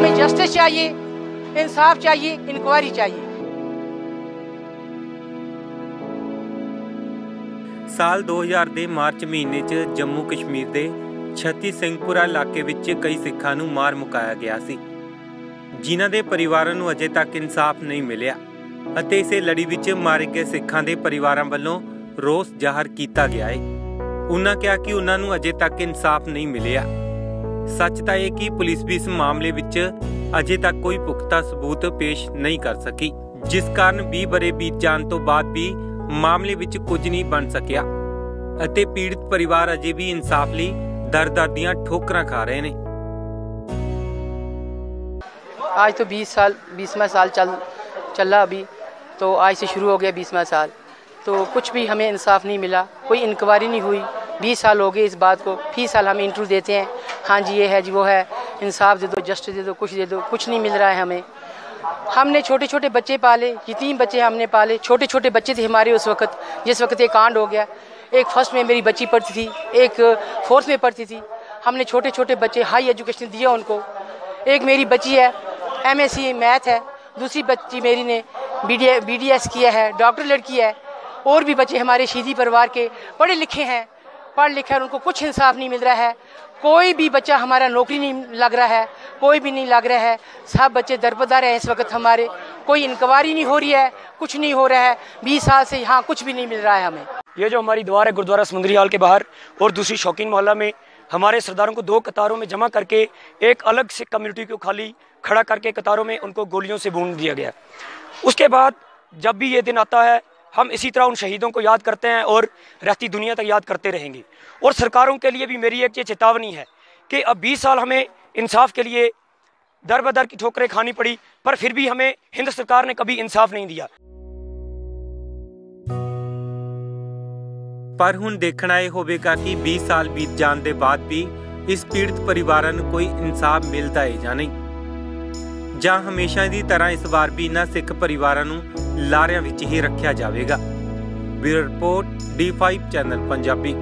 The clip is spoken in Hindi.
हमें जस्टिस चाहिए इंसाफ चाहिए इंक्वायरी चाहिए ਸਾਲ 2000 ਦੇ ਮਾਰਚ ਮਹੀਨੇ 'ਚ ਜੰਮੂ ਕਸ਼ਮੀਰ ਦੇ ਛੱਤੀ ਸਿੰਘਪੁਰਾ ਇਲਾਕੇ ਵਿੱਚ ਕਈ ਸਿੱਖਾਂ ਨੂੰ ਮਾਰ ਮੁਕਾਇਆ ਗਿਆ ਸੀ ਜਿਨ੍ਹਾਂ ਦੇ ਪਰਿਵਾਰਾਂ ਨੂੰ ਅਜੇ ਤੱਕ ਇਨਸਾਫ ਨਹੀਂ ਮਿਲਿਆ ਅਤੇ ਇਸੇ ਲੜੀ ਵਿੱਚ ਮਾਰੇ ਗਏ ਸਿੱਖਾਂ ਦੇ ਪਰਿਵਾਰਾਂ ਵੱਲੋਂ ਰੋਸ ਜ਼ਾਹਰ ਕੀਤਾ ਗਿਆ ਹੈ ਉਹਨਾਂ ਕਿਹਾ ਕਿ ਉਹਨਾਂ ਨੂੰ ਅਜੇ ਤੱਕ ਇਨਸਾਫ ਨਹੀਂ ਮਿਲਿਆ ਸੱਚ ਤਾਂ ਇਹ ਕਿ ਪੁਲਿਸ ਵੀ ਇਸ ਮਾਮਲੇ ਵਿੱਚ ਅਜੇ ਤੱਕ ਕੋਈ ਪੁਖਤਾ ਸਬੂਤ ਪੇਸ਼ ਨਹੀਂ ਕਰ ਸਕੀ ਜਿਸ ਕਾਰਨ 20 ਬਰੇ ਬੀਤ ਜਾਣ ਤੋਂ ਬਾਅਦ ਵੀ ਮਾਮਲੇ ਵਿੱਚ ਕੁਝ ਨਹੀਂ ਬਣ ਸਕਿਆ ਅਤੇ ਪੀੜਤ ਪਰਿਵਾਰ ਅਜੇ ਵੀ ਇਨਸਾਫ ਲਈ ਦਰ-ਦਰ ਦੀਆਂ ਠੋਕਰਾਂ ਖਾ ਰਹੇ ਨੇ आज तो 20 साल बीसवा साल चल चल रहा अभी तो आज से शुरू हो गया बीसवा साल तो कुछ भी हमें इंसाफ नहीं मिला कोई इंक्वायरी नहीं हुई बीस साल हो गए इस बात को फी साल हम इंटरव्यू देते हैं हाँ जी, ये है जी, वो है। इंसाफ दे दो, जस्टिस दे दो, कुछ दे दो, कुछ नहीं मिल रहा है हमें। हमने छोटे छोटे बच्चे पाले यतीम बच्चे हमने पाले छोटे छोटे बच्चे थे हमारे उस वक्त, जिस वक्त ये कांड हो गया। एक फ़र्स्ट में मेरी बच्ची पढ़ती थी, एक फोर्थ में पढ़ती थी। हमने छोटे छोटे बच्चे हाई एजुकेशन दिया उनको। एक मेरी बच्ची है एमएससी मैथ है। दूसरी बच्ची मेरी ने बी डी एस किया है डॉक्टर लड़की है। और भी बच्चे हमारे शहीदी परिवार के पढ़े लिखे हैं। पढ़ लिखे हैं उनको कुछ इंसाफ नहीं मिल रहा है। कोई भी बच्चा हमारा नौकरी नहीं लग रहा है, कोई भी नहीं लग रहा है। सब बच्चे दरबदार हैं इस वक्त हमारे। कोई इंक्वायरी नहीं हो रही है, कुछ नहीं हो रहा है। बीस साल से यहाँ कुछ भी नहीं मिल रहा है हमें। ये जो हमारी द्वार है गुरुद्वारा समुद्री हाल के बाहर और दूसरी शौकीन मोहल्ला में, हमारे सरदारों को दो कतारों में जमा करके एक अलग से कम्युनिटी को खाली खड़ा करके कतारों में उनको गोलियों से भून दिया गया। उसके बाद जब भी ये दिन आता है हम इसी तरह उन शहीदों को याद करते हैं और रहती दुनिया तक याद करते रहेंगे और सरकारों के लिए भी मेरी एक ये चेतावनी है कि अब 20 साल हमें इंसाफ के लिए दर बदर की ठोकरें खानी पड़ी पर फिर भी हमें हिंद सरकार ने कभी इंसाफ नहीं दिया ਪਰ ਹੁਣ ਦੇਖਣਾ ਇਹ ਹੋਵੇਗਾ ਕਿ 20 ਸਾਲ ਬੀਤ ਜਾਣ ਦੇ ਬਾਅਦ ਵੀ ਇਸ ਪੀੜਤ ਪਰਿਵਾਰਾਂ ਨੂੰ ਕੋਈ ਇਨਸਾਫ ਮਿਲਦਾ ਹੈ ਜਾਂ ਨਹੀਂ ਜਾਂ ਹਮੇਸ਼ਾ ਦੀ ਤਰ੍ਹਾਂ ਇਸ ਵਾਰ ਵੀ ਇਹਨਾਂ ਸਿੱਖ ਪਰਿਵਾਰਾਂ ਨੂੰ ਲਾਰਿਆਂ ਵਿੱਚ ਹੀ ਰੱਖਿਆ ਜਾਵੇਗਾ। Bureau report D5 channel Punjabi.